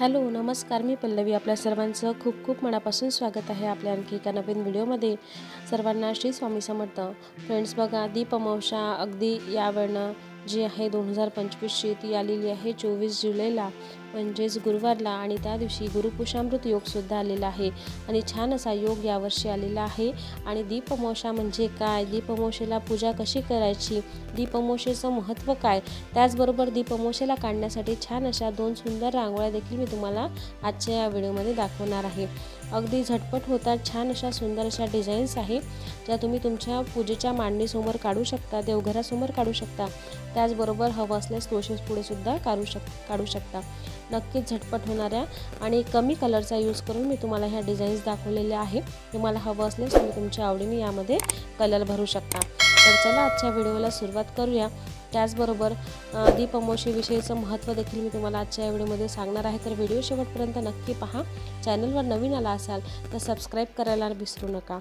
Hello नमस्कार. मी पल्लवी. आपल्या सर्वांचं खूप खूप मनापासून स्वागत आहे आपल्या आणखी एका नवीन व्हिडिओमध्ये. सर्वांना श्री स्वामी समर्थ. फ्रेंड्स बघा दीप अगदी यावेळनं जी आहे दोन हजार पंचवीसची ती आलेली आहे चोवीस जुलैला. म्हणजेच गुरुवारला आणि त्या दिवशी गुरुपुषामृत योगसुद्धा आलेला आहे. आणि छान असा योग यावर्षी आलेला आहे. आणि दीपमोषा म्हणजे काय? दीपमोशेला पूजा कशी करायची? दीपमोशेचं महत्त्व काय? त्याचबरोबर दीपमोशेला काढण्यासाठी छान अशा दोन सुंदर रांगोळ्या देखील मी तुम्हाला आजच्या या व्हिडिओमध्ये दाखवणार आहे. अगदी झटपट होतात छान अशा सुंदर अशा डिझाईन्स आहे ज्या तुम्ही तुमच्या पूजेच्या मांडणीसमोर काढू शकता देवघरासमोर काढू शकता. त्याचबरोबर हवं असल्यास तुळशीस पुढेसुद्धा काढू शक काढू शकता. नक्कीच झटपट होणाऱ्या आणि कमी कलरचा यूज करून मी तुम्हाला ह्या डिझाईन्स दाखवलेल्या आहे तुम्हाला हवं असल्यास तुम्ही तुमच्या आवडीने यामध्ये कलर भरू शकता. तर चला आजच्या व्हिडिओला सुरुवात करूया. त्याचबरोबर अ, दीप महत्त्व देखील मी तुम्हाला आजच्या या व्हिडिओमध्ये सांगणार आहे. तर व्हिडिओ शेवटपर्यंत नक्की पहा. चॅनलवर नवीन आला असाल तर सबस्क्राईब करायला विसरू नका.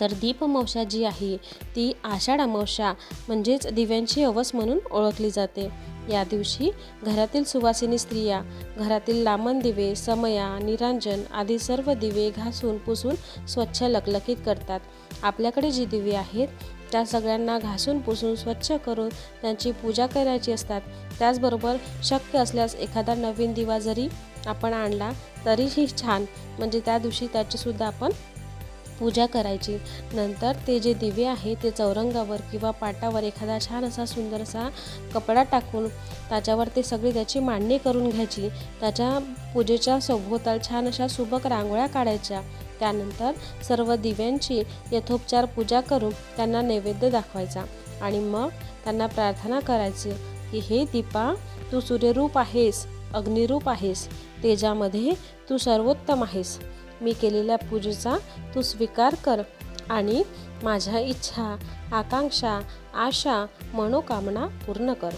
तर दीप अमावस्या जी आहे ती आषाढ अमावस्या म्हणजेच दिव्यांची अवस म्हणून ओळखली जाते. या दिवशी घरातील सुवासिनी स्त्रिया घरातील लामण दिवे समया निरांजन आदी सर्व दिवे घासून पुसून स्वच्छ लकलकीत करतात. आपल्याकडे जी दिवे आहेत त्या सगळ्यांना घासून पुसून स्वच्छ करून त्यांची पूजा करायची असतात. त्याचबरोबर शक्य असल्यास एखादा नवीन दिवा जरी आपण आणला तरीही छान. म्हणजे त्या दिवशी त्याचीसुद्धा आपण पूजा करायची. नंतर ते जे दिवे आहे ते चौरंगावर किंवा पाटावर एखादा छान असा सुंदर असा कपडा टाकून त्याच्यावर ते सगळी त्याची मांडणी करून घ्यायची. त्याच्या पूजेच्या सभोवताल छान अशा सुबक रांगोळ्या काढायच्या. त्यानंतर सर्व दिव्यांची यथोपचार पूजा करून त्यांना नैवेद्य दाखवायचा आणि मग त्यांना प्रार्थना करायची की हे दीपा तू सूर्यरूप आहेस अग्निरूप आहेस तेजामध्ये तू सर्वोत्तम आहेस. मी केलेल्या पूजेचा तू स्वीकार कर आणि माझ्या इच्छा आकांक्षा आशा मनोकामना पूर्ण कर.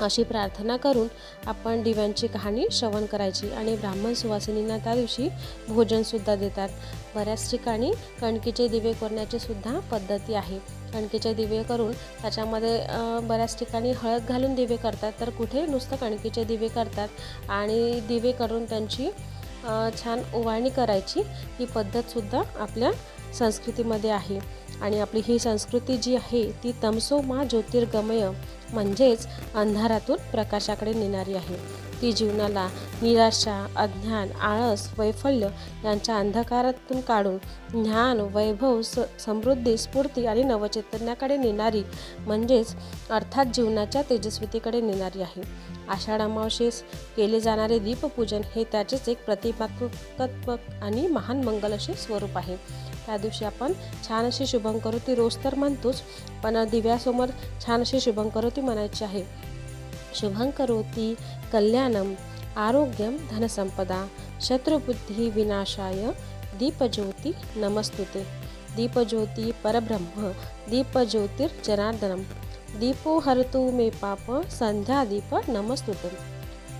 अशी प्रार्थना करून आपण दिव्यांची कहाणी श्रवण करायची आणि ब्राह्मण सुवासिनींना त्या दिवशी भोजनसुद्धा देतात. बऱ्याच ठिकाणी कणकीचे दिवे करण्याची सुद्धा पद्धती आहे. कणकीचे दिवे करून त्याच्यामध्ये बऱ्याच ठिकाणी हळद घालून दिवे करतात तर कुठे नुसतं कणकीचे दिवे करतात आणि दिवे करून त्यांची छान ओवाळणी करायची. ही पद्धतसुद्धा आपल्या संस्कृतीमध्ये आहे. आणि आपली ही संस्कृती जी आहे ती तमसो मा ज्योतिर्गमय म्हणजेच अंधारातून प्रकाशाकडे नेणारी आहे. ती जीवनाला निराशा अज्ञान आळस वैफल्य यांच्या अंधकारातून काढून ज्ञान वैभव स समृद्धी स्फूर्ती आणि नवचैतन्याकडे नेणारी म्हणजेच अर्थात जीवनाच्या तेजस्वितेकडे नेणारी आहे. आषाढ अमावशेस केले जाणारे दीपपूजन हे त्याचेच एक प्रतिमात्मक आणि महान मंगल असे स्वरूप आहे. त्या दिवशी आपण छान अशी शुभंकरोती रोज तर म्हणतोच पण दिव्यासमोर छान अशी शुभंकरोती म्हणायची आहे. शुभंकरोती कल्याणम आरोग्यम धनसंपदा शत्रुबुद्धी विनाशाय दीपज्योती नमस्तुते। दीपज्योती परब्रह्म दीपज्योतिर्जनार्दनम। दीपो हरतु मे पाप संध्या दीप नमस्तुते।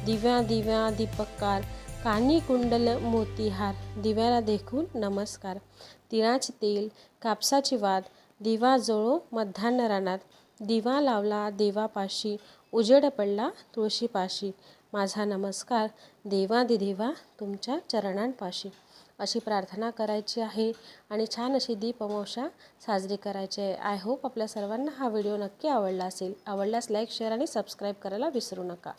दिव्या दिव्या दीपकार कानी कुंडल मोतीहार दिव्याला देखून नमस्कार. तिळाचे तेल कापसाची वाद दिवा जोळो मध्यान्न रानात. दिवा लावला देवापाशी उजेड पडला तुळशीपाशी. माझा नमस्कार देवा देवादिदेवा तुमच्या चरणांपाशी. अशी प्रार्थना करायची आहे आणि छान अशी दीपमोषा साजरी करायची आहे. आय होप आपल्या सर्वांना हा व्हिडिओ नक्की आवडला असेल. आवडल्यास लाईक शेअर आणि सबस्क्राईब करायला विसरू नका.